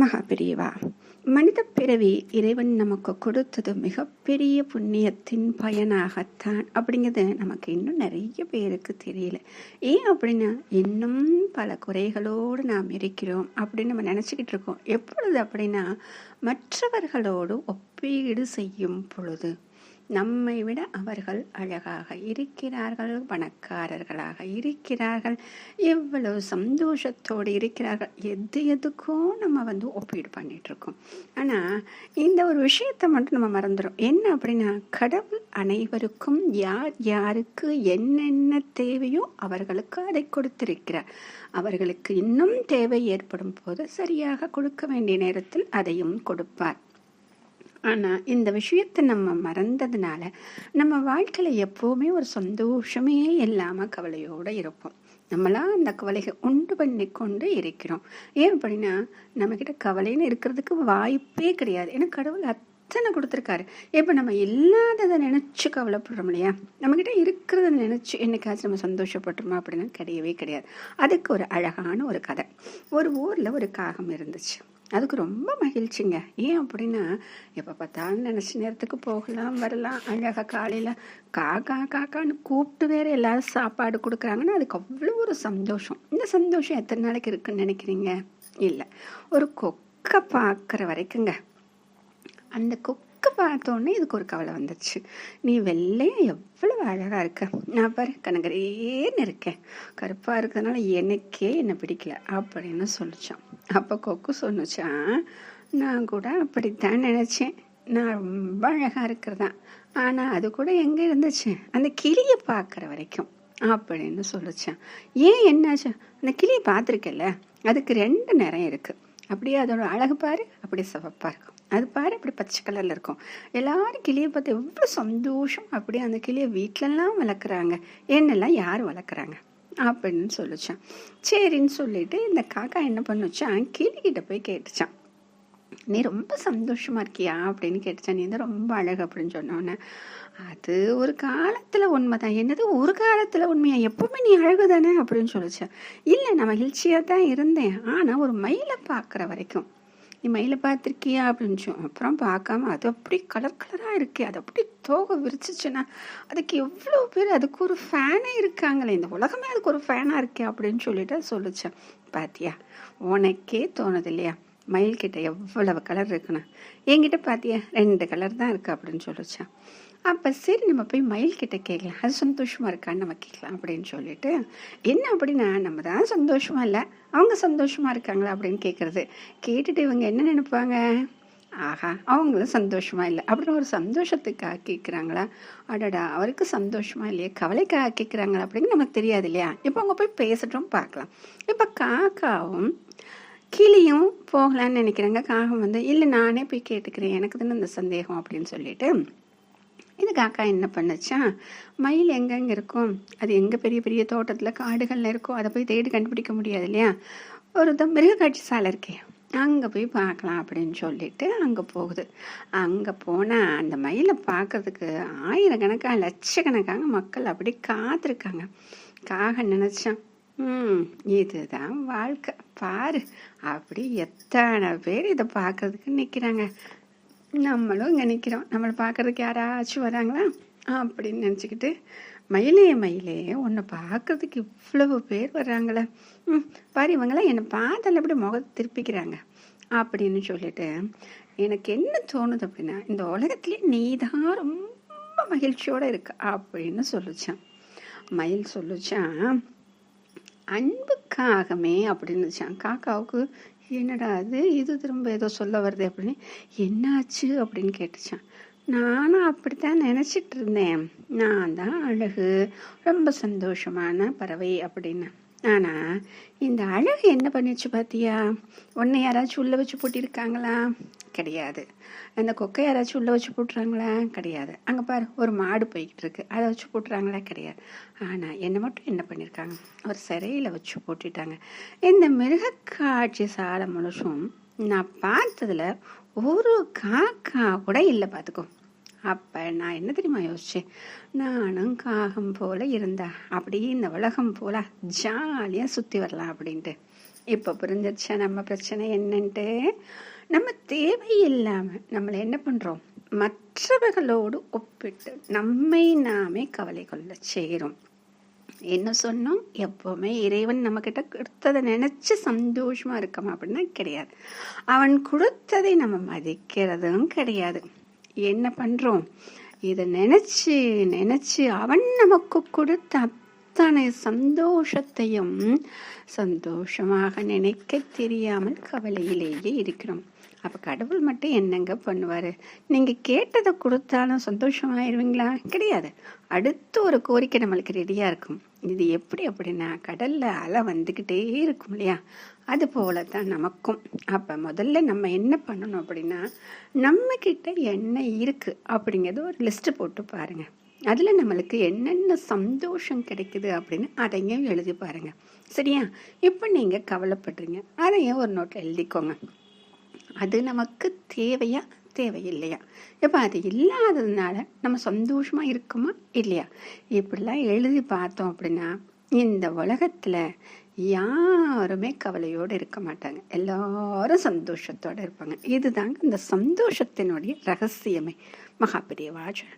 மகாபிரிவா மனித பிறவி இறைவன் நமக்கு கொடுத்தது மிகப்பெரிய புண்ணியத்தின் பயனாகத்தான் அப்படிங்கிறது நமக்கு இன்னும் நிறைய பேருக்கு தெரியல. ஏன் அப்படின்னா இன்னும் பல குறைகளோடு நாம் இருக்கிறோம் அப்படின்னு நம்ம நினச்சிக்கிட்டு இருக்கோம். எப்பொழுது அப்படின்னா மற்றவர்களோடு ஒப்பீடு செய்யும் பொழுது. நம்மை விட அவர்கள் அழகாக இருக்கிறார்கள் பணக்காரர்களாக இருக்கிறார்கள் எவ்வளவு சந்தோஷத்தோடு இருக்கிறார்கள் எது எதுக்கும் நம்ம வந்து ஒப்பீடு பண்ணிட்டு இருக்கோம் ஆனால் இந்த ஒரு விஷயத்தை மட்டும் நம்ம மறந்துடும் என்ன அப்படின்னா கடவுள் அனைவருக்கும் யார் யாருக்கு என்னென்ன தேவையோ அவர்களுக்கு அதை கொடுத்திருக்கிறார். அவர்களுக்கு இன்னும் தேவை ஏற்படும் போது சரியாக கொடுக்க வேண்டிய நேரத்தில் அதையும் கொடுப்பார். ஆனால் இந்த விஷயத்தை நம்ம மறந்ததுனால நம்ம வாழ்க்கையில் எப்போவுமே ஒரு சந்தோஷமே இல்லாமல் கவலையோடு இருப்போம். நம்மளாம் அந்த கவலையை உண்டு பண்ணி கொண்டு இருக்கிறோம். ஏன் அப்படின்னா நம்மக்கிட்ட கவலைன்னு இருக்கிறதுக்கு வாய்ப்பே கிடையாது. ஏன்னா கடவுள் அத்தனை கொடுத்துருக்காரு. இப்போ நம்ம இல்லாததை நினச்சி கவலைப்படுறோம் இல்லையா? நம்மக்கிட்ட இருக்கிறத நினச்சி என்னைக்காச்சும் நம்ம சந்தோஷப்பட்டுருமா அப்படின்னா கிடையவே கிடையாது. அதுக்கு ஒரு அழகான ஒரு கதை. ஒரு ஊரில் ஒரு காகம் இருந்துச்சு. அதுக்கு ரொம்ப மகிழ்ச்சிங்க. ஏன் அப்படின்னா எப்போ பார்த்தாலும் நினச்ச நேரத்துக்கு போகலாம் வரலாம். அழகாக காலையில் காக்கா காக்கான்னு கூப்பிட்டு வேறு எல்லோரும் சாப்பாடு கொடுக்குறாங்கன்னா அதுக்கு அவ்வளோ ஒரு சந்தோஷம். இந்த சந்தோஷம் எத்தனை நாளைக்கு இருக்குன்னு நினைக்கிறீங்க? இல்லை. ஒரு கொக்கை பார்க்குற வரைக்குங்க. அந்த கொக்கை பார்த்தோன்னே இதுக்கு ஒரு கவலை வந்துச்சு நீ வெள்ளையும் எவ்வளவு அழகாக இருக்க? நான் பாரு கனகரேன்னு இருக்கேன். கருப்பாக இருக்கிறதுனால எனக்கே என்னை பிடிக்கல அப்படின்னு சொல்லிச்சான். அப்போ கொக்கு சொன்னுச்சான் நான் கூட அப்படித்தான் நினச்சேன். நான் ரொம்ப அழகாக இருக்கிறதான் ஆனால் அது கூட எங்கே இருந்துச்சு? அந்த கிளியை பார்க்குற வரைக்கும் அப்படின்னு சொல்லிச்சான். ஏன் என்னாச்சு? அந்த கிளியை பார்த்துருக்கல அதுக்கு ரெண்டு நிறம் இருக்குது அப்படியே அதோட அழகு பாரு அப்படியே சிவப்பாக இருக்கும். அது பாரு அப்படி பச்சை கலரில் இருக்கும். எல்லாரும் கிளியை பார்த்து எவ்வளோ சந்தோஷம் அப்படியே அந்த கிளியை வீட்டிலலாம் வளர்க்குறாங்க. என்னெல்லாம் யார் வளர்க்குறாங்க? அப்படின்னு சொல்லிச்சான் சரின்னு சொல்லிட்டு இந்த காக்கா என்ன பண்ணுச்சான் கிளிக்கிட்ட போய் கேட்டுச்சான் நீ ரொம்ப சந்தோஷமாக இருக்கியா? அப்படின்னு கேட்டுச்சான் நீ தான் ரொம்ப அழகு அப்படின்னு சொன்னோன்னே அது ஒரு காலத்துல உண்மைதான். என்னது? ஒரு காலத்தில் உண்மையா? எப்பவுமே நீ அழகு தானே அப்படின்னு சொல்லிச்சேன் இல்லை நான் மகிழ்ச்சியாக தான் இருந்தேன். ஆனால் ஒரு மயிலை பார்க்குற வரைக்கும் நீ மயிலை பார்த்துருக்கியா? அப்படின்னு சொ அப்புறம் பார்க்காம அது அப்படி கலர் கலராக இருக்கே அது அப்படி தோகை விரிச்சிச்சுன்னா அதுக்கு எவ்வளோ பேர் அதுக்கு ஒரு ஃபேனே இருக்காங்களே இந்த உலகமே அதுக்கு ஒரு ஃபேனாக இருக்கே அப்படின்னு சொல்லிட்டு சொல்லிச்சேன் பாத்தியா? உனக்கே தோணுது இல்லையா? மயில்கிட்ட எவ்வளவு கலர் இருக்குண்ணா என்கிட்ட பார்த்தியா ரெண்டு கலர் தான் இருக்குது அப்படின்னு சொல்லிச்சான் அப்போ சரி நம்ம போய் மயில் கிட்ட கேட்கலாம் அது சந்தோஷமாக இருக்கான்னு நம்ம கேட்கலாம் அப்படின்னு சொல்லிட்டு என்ன அப்படின்னா நம்ம தான் சந்தோஷமாக இல்லை அவங்க சந்தோஷமாக இருக்காங்களா அப்படின்னு கேட்குறது கேட்டுட்டு இவங்க என்ன நினைப்பாங்க? ஆஹா அவங்களும் சந்தோஷமாக இல்லை. அப்படின்னு ஒரு சந்தோஷத்துக்காக கேட்குறாங்களா அடடா அவருக்கு சந்தோஷமாக இல்லையா கவலைக்காக கேட்குறாங்களா அப்படின்னு நமக்கு தெரியாது இல்லையா? இப்போ அவங்க போய் பேசட்டும் பார்க்கலாம். இப்போ காக்காவும் கிளியும் போகலான்னு நினைக்கிறாங்க. காகம் வந்து இல்லை நானே போய் கேட்டுக்கிறேன். எனக்கு தானே இந்த சந்தேகம் அப்படின்னு சொல்லிட்டு இது காக்கா என்ன பண்ணுச்சா? மயில் எங்கெங்கே இருக்கும்? அது எங்கே பெரிய பெரிய தோட்டத்தில் காடுகளில் இருக்கோ அதை போய் தேடி கண்டுபிடிக்க முடியாது இல்லையா? ஒரு மிருகக்காட்சி சாலை இருக்கே. அங்கே போய் பார்க்கலாம் அப்படின்னு சொல்லிட்டு அங்கே போகுது. அங்கே போனால் அந்த மயிலை பார்க்கறதுக்கு ஆயிரக்கணக்காக லட்சக்கணக்காக மக்கள் அப்படி காத்திருக்காங்க. காக நினச்சான் ம் இதுதான் வாழ்க்கை. பாரு அப்படி எத்தனை பேர் இதை பார்க்கறதுக்கு நிற்கிறாங்க நம்மளும் இங்கே நிற்கிறோம் நம்மளை பார்க்கறதுக்கு யாராச்சும் வராங்களா? அப்படின்னு நினச்சிக்கிட்டு மயிலே மயிலே உன்னை பார்க்கறதுக்கு இவ்வளவு பேர் வர்றாங்களே. ம் பாரு இவங்களாம் என்னை பார்த்தால அப்படி முகத்தை திருப்பிக்கிறாங்க. அப்படின்னு சொல்லிட்டு எனக்கு என்ன தோணுது அப்படின்னா இந்த உலகத்துலேயே நீ தான் ரொம்ப மகிழ்ச்சியோடு இருக்க அப்படின்னு சொல்லிச்சான். மயில் சொல்லிச்சான் அன்புக்காகமே அப்படின்னு காக்காவுக்கு என்னடா அது இது திரும்ப ஏதோ சொல்ல வருது அப்படின்னு. என்னாச்சு? அப்படின்னு கேட்டுச்சான் நானும் அப்படித்தான் நினச்சிட்டு இருந்தேன். நான் தான் அழகு ரொம்ப சந்தோஷமான பறவை அப்படின்னு. ஆனால் இந்த அழகு என்ன பண்ணிச்சு பார்த்தியா உன்னை யாராச்சும் உள்ளே வச்சு போட்டிருக்காங்களா கிடையாது. அந்த கொக்கை யாராச்சும் உள்ளே வச்சு போட்டுறாங்களா? கிடையாது. அங்கே பாரு ஒரு மாடு போய்கிட்டு இருக்கு. அதை வச்சு போட்டுறாங்களா? கிடையாது. ஆனால் என்னை மட்டும் என்ன பண்ணியிருக்காங்க? ஒரு சிறையில் வச்சு போட்டுட்டாங்க. இந்த மிருகக்காட்சி சாலை முழுசும் நான் பார்த்ததில் ஒரு காக்கா கூட இல்லை பார்த்துக்கோ அப்போ நான் என்ன தெரியுமா யோசிச்சேன்? நானும் காகம் போல இருந்தா அப்படியே இந்த உலகம் போல ஜாலியாக சுற்றி வரலாம் அப்படின்ட்டு. இப்போ புரிஞ்சிருச்சா நம்ம பிரச்சனை என்னன்ட்டு? நம்ம தேவை இல்லாமல் நம்மளை என்ன பண்ணுறோம் மற்றவர்களோடு ஒப்பிட்டு நம்மை நாமே கவலை கொள்ள செய்கிறோம் என்ன சொன்னோம்? எப்போவுமே இறைவன் நம்மக்கிட்ட கொடுத்ததை நினச்சி சந்தோஷமாக இருக்கமா அப்படின்னா கிடையாது. அவன் கொடுத்ததை நம்ம மதிக்கிறதும் கிடையாது. என்ன பண்ணுறோம் இதை நினச்சி நினச்சி அவன் நமக்கு கொடுத்த அத்தனை சந்தோஷத்தையும் சந்தோஷமாக நினைக்க தெரியாமல் கவலையிலேயே இருக்கிறோம். அப்போ கடவுள் மட்டும் என்னங்க பண்ணுவார்? நீங்கள் கேட்டதை கொடுத்தாலும் சந்தோஷமாயிருவீங்களா? கிடையாது. அடுத்து ஒரு கோரிக்கை நம்மளுக்கு ரெடியாக இருக்கும். இது எப்படி அப்படின்னா கடலில் அலை வந்துக்கிட்டே இருக்கும் இல்லையா? அது போல தான் நமக்கும். அப்போ முதல்ல நம்ம என்ன பண்ணணும் அப்படின்னா நம்மக்கிட்ட என்ன இருக்குது அப்படிங்கிறது ஒரு லிஸ்ட்டு போட்டு பாருங்கள் அதில் நம்மளுக்கு என்னென்ன சந்தோஷம் கிடைக்குது அப்படின்னு அதையும் எழுதி பாருங்கள் சரியா? இப்போ நீங்கள் கவலைப்படுறீங்க. அதையும் ஒரு நோட்டில் எழுதிக்கோங்க. அது நமக்கு தேவையாக தேவையில்லையா? இப்போ அது இல்லாததுனால நம்ம சந்தோஷமாக இருக்குமா இல்லையா? இப்படிலாம் எழுதி பார்த்தோம் அப்படின்னா இந்த உலகத்தில் யாருமே கவலையோடு இருக்க மாட்டாங்க. எல்லாரும் சந்தோஷத்தோடு இருப்பாங்க. இதுதாங்க இந்த சந்தோஷத்தினுடைய ரகசியமே. மகாபெரியவாஜன்